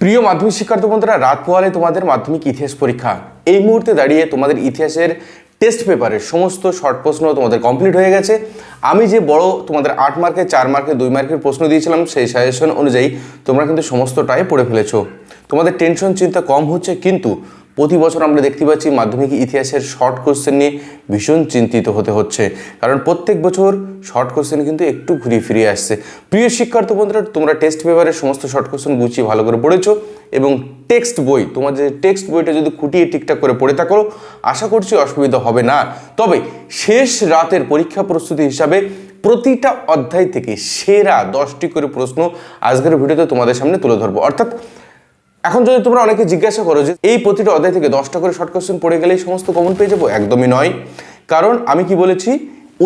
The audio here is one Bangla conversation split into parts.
প্রিয় মাধ্যমিক শিক্ষার্থী বন্ধুরা, রাত পোয়ালে তোমাদের মাধ্যমিক ইতিহাস পরীক্ষা। এই মুহূর্তে দাঁড়িয়ে তোমাদের ইতিহাসের টেস্ট পেপারের সমস্ত শর্ট প্রশ্ন তোমাদের কমপ্লিট হয়ে গেছে। আমি যে বড় তোমাদের আট মার্কে চার মার্কে দুই মার্কের প্রশ্ন দিয়েছিলাম, সেই সাজেশন অনুযায়ী তোমরা কিন্তু সমস্তটাই পড়ে ফেলেছো। তোমাদের টেনশন চিন্তা কম হচ্ছে, কিন্তু প্রতি বছর আমরা দেখতে পাচ্ছি মাধ্যমিক ইতিহাসের শর্ট কোশ্চেন নিয়ে ভীষণ চিন্তিত হতে হচ্ছে। কারণ প্রত্যেক বছর শর্ট কোশ্চেন কিন্তু একটু ঘুরিয়ে ফিরে আসছে। প্রিয় শিক্ষার্থী বন্ধুরা, তোমরা টেস্ট পেপারের সমস্ত শর্ট কোশ্চেন গুছিয়ে ভালো করে পড়েছো এবং টেক্সট বই, তোমার যে টেক্সট বইটা যদি খুঁটিয়ে ঠিকঠাক করে পড়ে থাকো, আশা করছি অসুবিধা হবে না। তবে শেষ রাতের পরীক্ষা প্রস্তুতি হিসাবে প্রতিটা অধ্যায় থেকে সেরা দশটি করে প্রশ্ন আজকের ভিডিওতে তোমাদের সামনে তুলে ধরবো। অর্থাৎ এখন যদি তোমরা অনেকে জিজ্ঞাসা করো যে এই প্রতিটা অধ্যায় থেকে দশটা করে শর্ট কোশ্চেন পড়ে গেলেই সমস্ত কমন পেয়ে যাব? একদমই নয়। কারণ আমি কি বলেছি?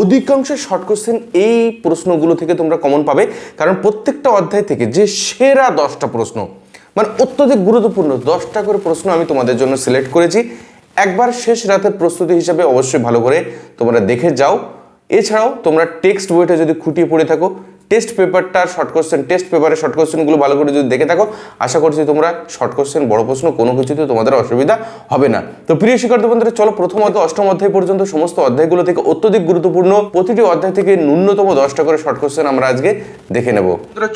অধিকাংশ শর্ট কোশ্চেন এই প্রশ্নগুলো থেকে তোমরা কমন পাবে। কারণ প্রত্যেকটা অধ্যায় থেকে যে সেরা দশটা প্রশ্ন মানে অত্যধিক গুরুত্বপূর্ণ দশটা করে প্রশ্ন আমি তোমাদের জন্য সিলেক্ট করেছি। একবার শেষ রাতের প্রস্তুতি হিসাবে অবশ্যই ভালো করে তোমরা দেখে যাও। এছাড়াও তোমরা টেক্সট বইটা যদি খুঁটিয়ে পড়ে থাকো টেস্ট পেপারটার শর্ট কোশ্চেন টেস্ট পেপারের শর্ট কোশ্চেনগুলো ভালো করে যদি দেখে থাকো, আশা করছি তোমরা শর্ট কোশ্চেন বড় প্রশ্ন কোনো কিছুতে তোমাদের অসুবিধা হবে না। তো প্রিয় শিক্ষার্থী বন্ধুরা, চলো প্রথম অষ্টম অধ্যায় পর্যন্ত সমস্ত অধ্যায়গুলো থেকে অত্যধিক গুরুত্বপূর্ণ প্রতিটি অধ্যায় থেকে ন্যূনতম দশটা করে শর্ট কোশ্চেন আমরা আজকে দেখে নেব।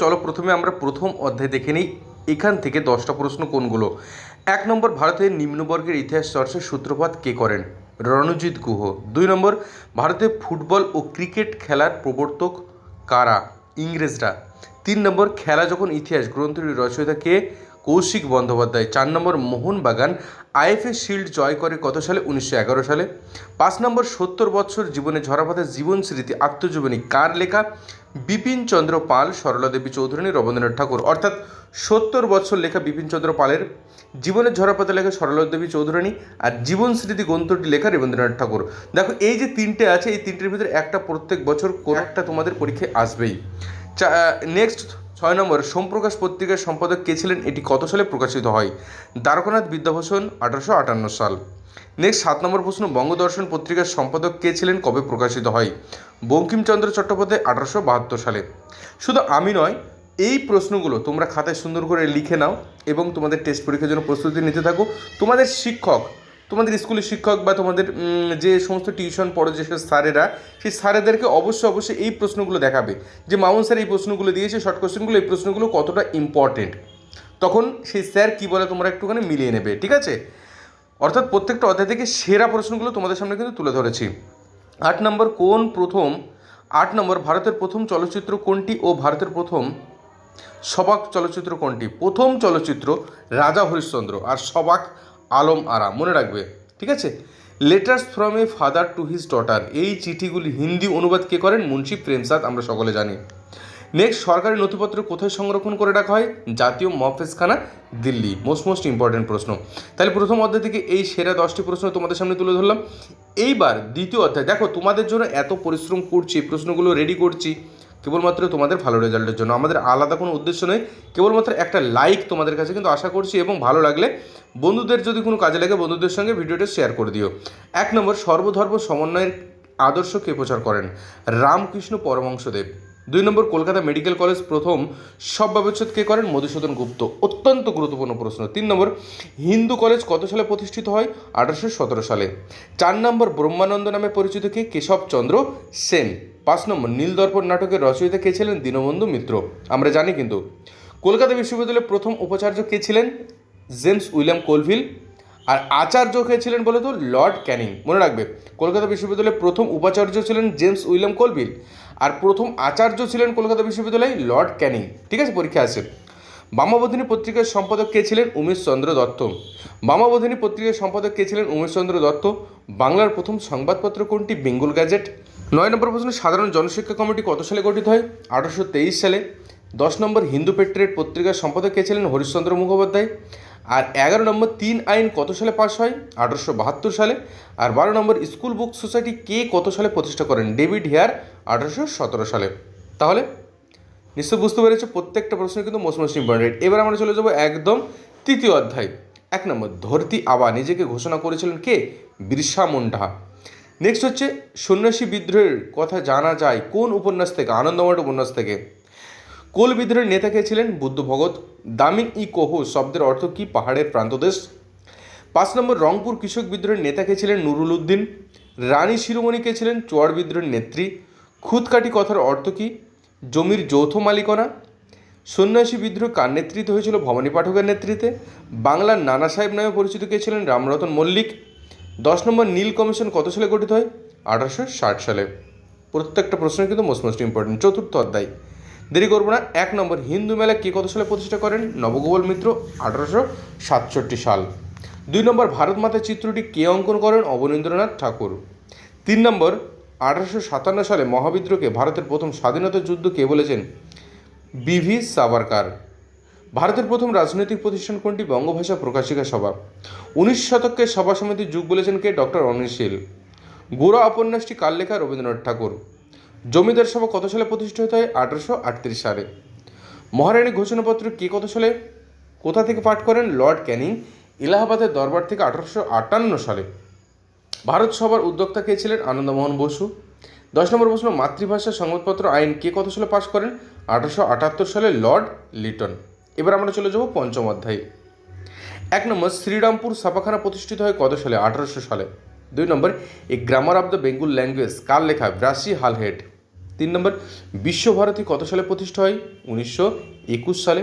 চলো প্রথমে আমরা প্রথম অধ্যায় দেখে নিই, এখান থেকে দশটা প্রশ্ন কোনগুলো? এক নম্বর, ভারতের নিম্নবর্গের ইতিহাস চর্চার সূত্রপাত কে করেন? রণজিৎ গুহ। দুই নম্বর ভারতে ফুটবল ও ক্রিকেট খেলার প্রবর্তক কারা? ইংরেজরা। তিন নম্বর খেলা যখন ইতিহাস গ্রন্থটির রচয়িতা কে কৌশিক বন্দ্যোপাধ্যায়, চার নম্বর মোহনবাগান আইএফএ শিল্ড জয় করে কত সালে? উনিশশো এগারো সালে। পাঁচ নম্বর সত্তর বছর জীবনে ঝরাপাতা জীবন স্মৃতি, আত্মজীবনী কার লেখা? বিপিন চন্দ্র পাল, সরলা দেবী চৌধুরী, রবীন্দ্রনাথ ঠাকুর। অর্থাৎ সত্তর বছর লেখা বিপিন চন্দ্র পালের জীবনের ঝরাপাতা লেখা সরলা দেবী চৌধুরানী আর জীবন স্মৃতি গ্রন্থটি লেখা রবীন্দ্রনাথ ঠাকুর। দেখো, এই যে তিনটে আছে, এই তিনটের ভিতরে একটা প্রত্যেক বছর কোনো একটা তোমাদের পরীক্ষায় আসবেই। চা নেক্সট ছয় নম্বর, সোমপ্রকাশ পত্রিকার সম্পাদক কে ছিলেন? এটি কত সালে প্রকাশিত হয়? দ্বারকানাথ বিদ্যাভূষণ, আঠারোশো আটান্ন সাল। নেক্সট, সাত নম্বর প্রশ্ন, বঙ্গদর্শন পত্রিকার সম্পাদক কে ছিলেন? কবে প্রকাশিত হয়? বঙ্কিমচন্দ্র চট্টোপাধ্যায়, আঠারোশো বাহাত্তর সালে। শুধু আমি নয়, এই প্রশ্নগুলো তোমরা খাতায় সুন্দর করে লিখে নাও এবং তোমাদের টেস্ট পরীক্ষার জন্য প্রস্তুতি নিতে থাকো। তোমাদের শিক্ষক তোমাদের স্কুলের শিক্ষক বা তোমাদের যে সমস্ত টিউশন পড়ো যেসব স্যারেরা, সেই স্যারেদেরকে অবশ্যই অবশ্যই এই প্রশ্নগুলো দেখাবে। যে মামুন স্যার এই প্রশ্নগুলো দিয়েছে শর্ট কোশ্চেনগুলো এই প্রশ্নগুলো কতটা ইম্পর্টেন্ট তখন সেই স্যার কী বলে তোমরা একটুখানি মিলিয়ে নেবে, ঠিক আছে? অর্থাৎ প্রত্যেকটা অধ্যায় থেকে সেরা প্রশ্নগুলো তোমাদের সামনে কিন্তু তুলে ধরেছি। আট নম্বর, কোন প্রথম, আট নম্বর, ভারতের প্রথম চলচ্চিত্র কোনটি ও ভারতের প্রথম সবাক চলচ্চিত্র কোনটি? প্রথম চলচ্চিত্র রাজা হরিশ্চন্দ্র, আর সবাক আলম আরা মনে রাখবে। ঠিক আছে? Letters from a father to his daughter এই চিঠিগুলি হিন্দি অনুবাদ কে করেন? মুন্সি প্রেমসাদ আমরা সকলে জানি। নেক্সট সরকারি নথিপত্র কোথায় সংরক্ষণ করে রাখা হয়? জাতীয় মফেজখানা দিল্লি। মোস্ট মোস্ট ইম্পর্টেন্ট প্রশ্ন। তাহলে প্রথম অধ্যায় থেকে এই সেরা দশটি প্রশ্ন তোমাদের সামনে তুলে ধরলাম। এইবার দ্বিতীয় অধ্যায়, দেখো তোমাদের জন্য এত পরিশ্রম করছি, প্রশ্নগুলো রেডি করছি। কেবলমাত্র তোমাদের ভালো রেজাল্টের জন্য। আমাদের আলাদা কোনো উদ্দেশ্য নেই। কেবলমাত্র একটা লাইক তোমাদের কাছে কিন্তু আশা করছি এবং ভালো লাগলে বন্ধুদের যদি কোনো কাজে লাগে বন্ধুদের সঙ্গে ভিডিওটা শেয়ার করে দিও। এক নম্বর, সর্বধর্ম সমন্বয়ের আদর্শকে প্রচার করেন? রামকৃষ্ণ পরমংশদেব দুই নম্বর, কলকাতা মেডিকেল কলেজ প্রথম সব ব্যবচ্ছেদ কে করেন? মধুসূদন গুপ্ত। অত্যন্ত গুরুত্বপূর্ণ প্রশ্ন। তিন নম্বর, হিন্দু কলেজ কত সালে প্রতিষ্ঠিত হয়? আঠারোশো সতেরো সালে। চার নম্বর, ব্রহ্মানন্দ নামে পরিচিত কে? কেশবচন্দ্র সেন। পাঁচ নম্বর, নীলদর্পণ নাটকের রচয়িতা কে ছিলেন? দীনবন্ধু মিত্র। আমরা জানি কিন্তু, কলকাতা বিশ্ববিদ্যালয়ের প্রথম উপাচার্য কে ছিলেন? James William Colvile. আর আচার্য কে ছিলেন বলে তো লর্ড ক্যানিং। মনে রাখবে, কলকাতা বিশ্ববিদ্যালয়ের প্রথম উপাচার্য ছিলেন জেমস উইলিয়াম কোলভিল আর প্রথম আচার্য ছিলেন কলকাতা বিশ্ববিদ্যালয়ে লর্ড ক্যানিং। ঠিক আছে, পরীক্ষা আছে। বামাবোধিনী পত্রিকার সম্পাদক কে ছিলেন উমেশ চন্দ্র দত্ত। বামাবোধিনী পত্রিকার সম্পাদক কে ছিলেন উমেশ চন্দ্র দত্ত। বাংলার প্রথম সংবাদপত্র কোনটি? বেঙ্গল গ্যাজেট। নয় নম্বর প্রশ্ন, সাধারণ জনশিক্ষা কমিটি কত সালে গঠিত হয়? আঠারোশো তেইশ সালে। দশ নম্বর হিন্দু পেট্রেট পত্রিকার সম্পাদক কে ছিলেন হরিশ্চন্দ্র মুখোপাধ্যায়। আর এগারো নম্বর তিন আইন কত সালে পাশ হয়? আঠারোশো বাহাত্তর সালে। আর বারো নম্বর স্কুল বুক সোসাইটি কে কত সালে প্রতিষ্ঠা করেন? ডেভিড হেয়ার, আঠারোশো সতেরো সালে। তাহলে নিশ্চয় বুঝতে পেরেছ, প্রত্যেকটা প্রশ্ন কিন্তু মোস্ট মোস্ট ইম্পর্টেন্ট এবার আমরা চলে যাব একদম তৃতীয় অধ্যায়। এক নম্বর, ধরতি আবা নিজেকে ঘোষণা করেছিলেন কে? বিরসা মুন্ডা। নেক্সট হচ্ছে, সন্ন্যাসী বিদ্রোহের কথা জানা যায় কোন উপন্যাস থেকে? আনন্দমঠ উপন্যাস থেকে। কোল বিদ্রোহের নেতা কে ছিলেন বুদ্ধ ভগত দামিন ই কোহ শব্দের অর্থ কি? পাহাড়ের প্রান্তদেশ পাঁচ নম্বর, রংপুর কৃষক বিদ্রোহের নেতা কে ছিলেন নুরুল উদ্দিন। রানী শিরোমণি কে ছিলেন চোয়ার বিদ্রোহের নেত্রী। খুদকাটি কথার অর্থ কি? জমির যৌথ মালিকানা। সন্ন্যাসী বিদ্রোহ কার নেতৃত্ব হয়েছিল? ভবানী পাঠকের নেতৃত্বে। বাংলার নানা সাহেব নামে পরিচিত কে ছিলেন? রামরতন মল্লিক। দশ নম্বর, নীল কমিশন কত সালে গঠিত হয়? আঠারোশো ষাট সালে। প্রত্যেকটা প্রশ্ন কিন্তু মোস্ট মোস্ট ইম্পর্টেন্ট চতুর্থ অধ্যায়। দেরি করব না। এক নম্বর, হিন্দু মেলা কে কত সালে প্রতিষ্ঠা করেন? নবগোপাল মিত্র, আঠারোশো সাতষট্টি সাল। দুই নম্বর, ভারত মাতা চিত্রটি কে অঙ্কন করেন? অবনীন্দ্রনাথ ঠাকুর। তিন নম্বর, আঠারোশো সাতান্ন সালে মহাবিদ্রোহকে ভারতের প্রথম স্বাধীনতা যুদ্ধ কে বলেছেন? বিভি সাভারকার। ভারতের প্রথম রাজনৈতিক প্রতিষ্ঠান কোনটি? বঙ্গভাষা প্রকাশিকা সভা। উনিশ শতকে সভা সমিতির যুগ বলেছেন কে? ডক্টর অনিশীল গোড়া উপন্যাসটি কার লেখা? রবীন্দ্রনাথ ঠাকুর। জমিদার সভা কত সালে প্রতিষ্ঠিত হয়? আঠারোশো আটত্রিশ সালে। মহারানী ঘোষণাপত্র কে কত সালে? কোথা থেকে পাঠ করেন? লর্ড ক্যানিং, এলাহাবাদের দরবার থেকে আঠারোশো আটান্ন সালে। ভারত সভার উদ্যোক্তা কে ছিলেন? আনন্দমোহন বসু। দশ নম্বর প্রশ্ন, মাতৃভাষা সংবাদপত্র আইন কে কত সালে পাশ করেন? আঠারোশো আটাত্তর সালে লর্ড লিটন। এবার আমরা চলে যাব পঞ্চম অধ্যায়। এক নম্বর, শ্রীরামপুর ছাপাখানা প্রতিষ্ঠিত হয় কত সালে? আঠারোশো সালে। দুই নম্বর, a grammar of the Bengal language, কার লেখা? Brassey Halhed. তিন নম্বর, বিশ্বভারতী কত সালে প্রতিষ্ঠা হয়? উনিশশো একুশ সালে।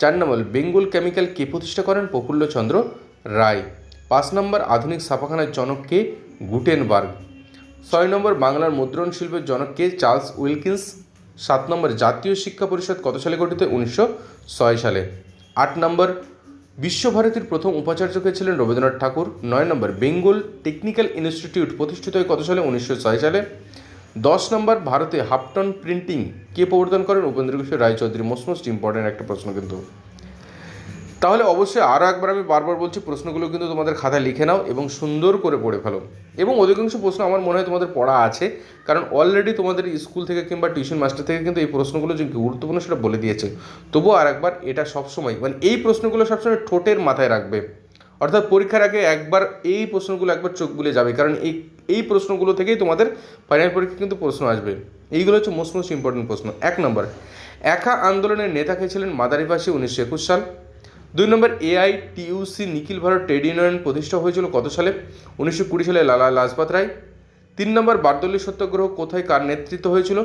চার নম্বর, বেঙ্গল কেমিক্যাল কে প্রতিষ্ঠা করেন? প্রফুল্লচন্দ্র রায়। পাঁচ নম্বর, আধুনিক ছাপাখানার জনক কে? গুটেনবার্গ। ছয় নম্বর, বাংলার মুদ্রণ শিল্পের জনক কে? Charles Wilkins. সাত নম্বর, জাতীয় শিক্ষা পরিষদ কত সালে গঠিত? উনিশশো ছয় সালে। আট নম্বর, বিশ্বভারতীর প্রথম উপাচার্য কে ছিলেন? রবীন্দ্রনাথ ঠাকুর। নয় নম্বর, বেঙ্গল টেকনিক্যাল ইনস্টিটিউট প্রতিষ্ঠিত হয় কত সালে? উনিশশো ছয় সালে। দশ নম্বর ভারতে হাফটন প্রিন্টিং কে প্রবর্তন করেন? Upendra Kishore Raychaudhuri most most important একটা প্রশ্ন কিন্তু। তাহলে অবশ্যই আরও একবার আমি বারবার বলছি, প্রশ্নগুলো কিন্তু তোমাদের খাতায় লিখে নাও এবং সুন্দর করে পড়ে ফেলো। এবং অধিকাংশ প্রশ্ন আমার মনে হয় তোমাদের পড়া আছে, কারণ অলরেডি তোমাদের স্কুল থেকে কিংবা টিউশন মাস্টার থেকে কিন্তু এই প্রশ্নগুলো যে গুরুত্বপূর্ণ সেটা বলে দিয়েছে। তবুও আর একবার এটা সবসময় মানে এই প্রশ্নগুলো সবসময় ঠোঁটের মাথায় রাখবে। অর্থাৎ পরীক্ষার আগে একবার এই প্রশ্নগুলো একবার চোখ বুলে যাবে, কারণ এই এই প্রশ্নগুলো থেকেই তোমাদের ফাইনাল পরীক্ষা কিন্তু প্রশ্ন আসবে। এইগুলো হচ্ছে মোস্ট মোস্ট ইম্পর্টেন্ট প্রশ্ন। এক নম্বর, একা আন্দোলনের নেতা কে ছিলেন মাদারিভাষী উনিশশো একুশ সাল? দুই নম্বর AI TUC Nikhil Bharat trade union প্রতিষ্ঠা হয়েছিল কত সালে? উনিশশো কুড়ি সালে লালা লাজপত রায়। তিন নম্বর বারদলি সত্যাগ্রহ কোথায় কার নেতৃত্ব হয়েছিল?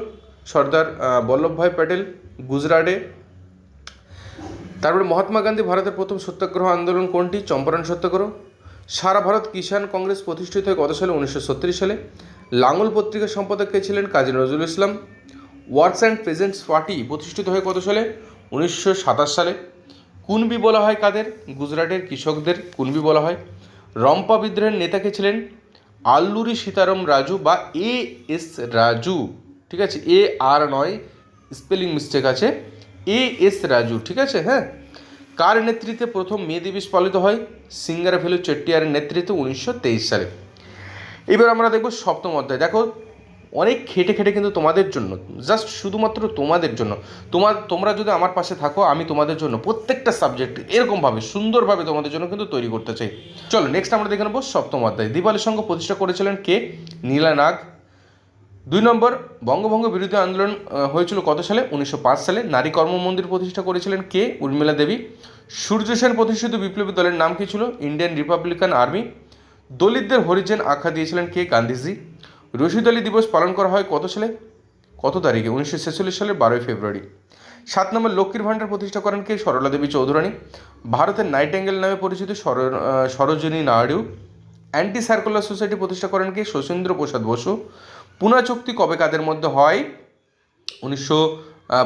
সর্দার বল্লভভাই প্যাটেল, গুজরাটে। তারপরে মহাত্মা গান্ধী ভারতের প্রথম সত্যাগ্রহ আন্দোলন কোনটি? চম্পারণ সত্যাগ্রহ। সারা ভারত কিষাণ কংগ্রেস প্রতিষ্ঠিত হয় কত সালে উনিশশো সালে। লাঙ্গল পত্রিকার সম্পাদক কে ছিলেন? Kazi Nazrul Islam. Workers and peasants party প্রতিষ্ঠিত হয় কত সালে উনিশশো সাতাশ সালে। কুনবি বলা হয় কাদের? গুজরাটের কৃষকদের, কুনবি বলা হয়। রম্পা বিদ্রোহের নেতা কে ছিলেন? আল্লুরি সীতারাম রাজু বা এ এস রাজু। ঠিক আছে? এ আর নয়, স্পেলিং মিস্টেক আছে। এ এস রাজু, ঠিক আছে? হ্যাঁ? কার নেতৃত্বে প্রথম মে দিবস পালিত হয়? সিঙ্গারা ভেলু চেট্টিয়ারের নেতৃত্বে উনিশশো তেইশ সালে। এবার আমরা দেখব সপ্তম অধ্যায়। দেখো, অনেক খেটে খেটে কিন্তু তোমাদের জন্য জাস্ট শুধুমাত্র তোমাদের জন্য। তোমার, তোমরা যদি আমার পাশে থাকো, আমি তোমাদের জন্য প্রত্যেকটা সাবজেক্ট এরকমভাবে, সুন্দরভাবে তোমাদের জন্য কিন্তু তৈরি করতে চাই। চলো নেক্সট আমরা দেখে নেব সপ্তম অধ্যায়। দিবালী সংঘ প্রতিষ্ঠা করেছিলেন কে? নীলা নাগ। দুই নম্বর, বঙ্গভঙ্গ বিরোধী আন্দোলন হয়েছিল কত সালে? উনিশশো পাঁচ সালে। নারী কর্মমন্দির প্রতিষ্ঠা করেছিলেন কে? উর্মিলা দেবী। সূর্য সেন প্রতিষ্ঠিত বিপ্লবী দলের নাম কি ছিল? Indian republican army. দলিতদের হরিজেন আখ্যা দিয়েছিলেন কে? গান্ধীজি। রশিদ আলী দিবস পালন করা হয় কত সালে? কত তারিখে? উনিশশো ছেচল্লিশ সালের বারোই ফেব্রুয়ারি। সাত নম্বর, লক্ষ্মীর ভাণ্ডার প্রতিষ্ঠা করেন কে? সরলা দেবী চৌধুরানী। ভারতের নাইট অ্যাঙ্গেল নামে পরিচিত সর Sarojini Naidu. Anti circular society প্রতিষ্ঠা করেন কে? শচীন্দ্র প্রসাদ বসু। পুনা চুক্তি কবে কাদের মধ্যে হয়? উনিশশো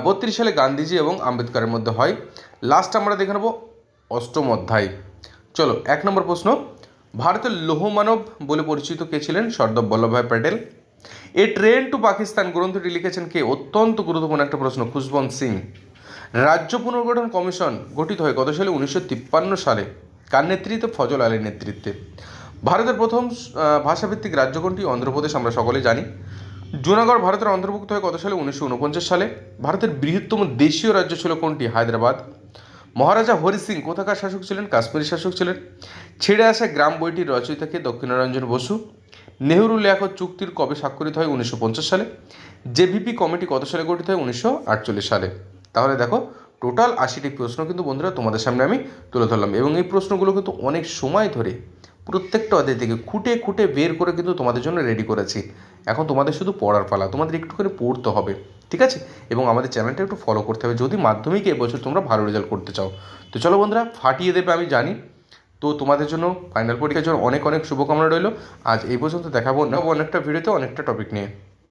বত্রিশ সালে গান্ধীজি এবং আম্বেদকরের মধ্যে হয়। লাস্ট আমরা দেখে নেব অষ্টম অধ্যায়। চলো, এক নম্বর প্রশ্ন। ভারতের লৌহমানব বলে পরিচিত কে ছিলেন? Sardar Vallabhbhai Patel. A train to Pakistan গ্রন্থটি লিখেছেন কে? অত্যন্ত গুরুত্বপূর্ণ একটা প্রশ্ন, খুশবন্ত সিং। রাজ্য পুনর্গঠন কমিশন গঠিত হয় কত সালে? উনিশশো তিপ্পান্ন সালে। কার নেতৃত্বে? ফজল আলীর নেতৃত্বে। ভারতের প্রথম ভাষাভিত্তিক রাজ্য কোনটি অন্ধ্রপ্রদেশ আমরা সকলে জানি। জুনাগড় ভারতের অন্তর্ভুক্ত হয় কত সালে? উনিশশো উনপঞ্চাশ সালে। ভারতের বৃহত্তম দেশীয় রাজ্য ছিল কোনটি? হায়দ্রাবাদ। মহারাজা হরি সিং কোথাকার শাসক ছিলেন? কাশ্মীরি শাসক ছিলেন। ছেড়ে আসা গ্রাম বইটির রচয়িতাকে দক্ষিণারঞ্জন বসু। নেহরু লিয়াকত চুক্তির কবে স্বাক্ষরিত হয়? উনিশশো পঞ্চাশ সালে। জেভিপি কমিটি কত সালে গঠিত হয়? উনিশশো আটচল্লিশ সালে। তাহলে দেখো, টোটাল আশিটি প্রশ্ন কিন্তু বন্ধুরা তোমাদের সামনে আমি তুলে ধরলাম। এবং এই প্রশ্নগুলো কিন্তু অনেক সময় ধরে প্রত্যেকটা অধ্যায় থেকে খুঁটে খুঁটে বের করে কিন্তু তোমাদের জন্য রেডি করেছি। এখন তোমাদের শুধু পড়ার পালা, তোমাদের একটু করে পড়তে হবে, ঠিক আছে? এবং আমাদের চ্যানেলটা একটু ফলো করতে হবে, যদি মাধ্যমিক এবছর তোমরা ভালো রেজাল্ট করতে চাও। তো চলো বন্ধুরা, ফাটিয়ে দেবে আমি জানি। তো তোমাদের জন্য ফাইনাল পরীক্ষার জন্য অনেক অনেক শুভকামনা রইল। আজ এই পর্যন্ত দেখাবো না অনেকটা ভিডিওতে অনেকটা টপিক নিয়ে।